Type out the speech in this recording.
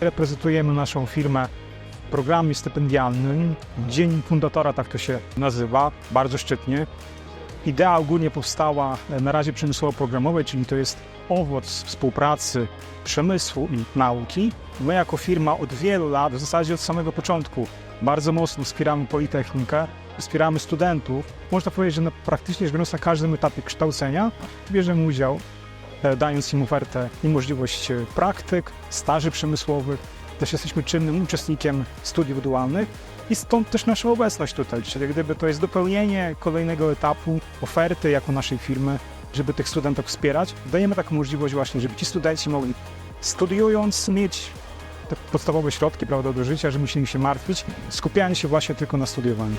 Reprezentujemy naszą firmę w programie stypendialnym. Dzień fundatora, tak to się nazywa, bardzo szczytnie. Idea ogólnie powstała e, na razie przemysłowo-programowej, czyli to jest owoc współpracy przemysłu i nauki. My jako firma od wielu lat, w zasadzie od samego początku, bardzo mocno wspieramy Politechnikę, wspieramy studentów. Można powiedzieć, że na, praktycznie na każdym etapie kształcenia bierzemy udział, dając im ofertę i możliwość e, praktyk, staży przemysłowych. Też jesteśmy czynnym uczestnikiem studiów dualnych i stąd też nasza obecność tutaj, czyli gdyby to jest dopełnienie kolejnego etapu oferty jako naszej firmy, żeby tych studentów wspierać. Dajemy taką możliwość właśnie, żeby ci studenci mogli studiując mieć te podstawowe środki prawda, do życia, że musieli się martwić, skupiając się właśnie tylko na studiowaniu.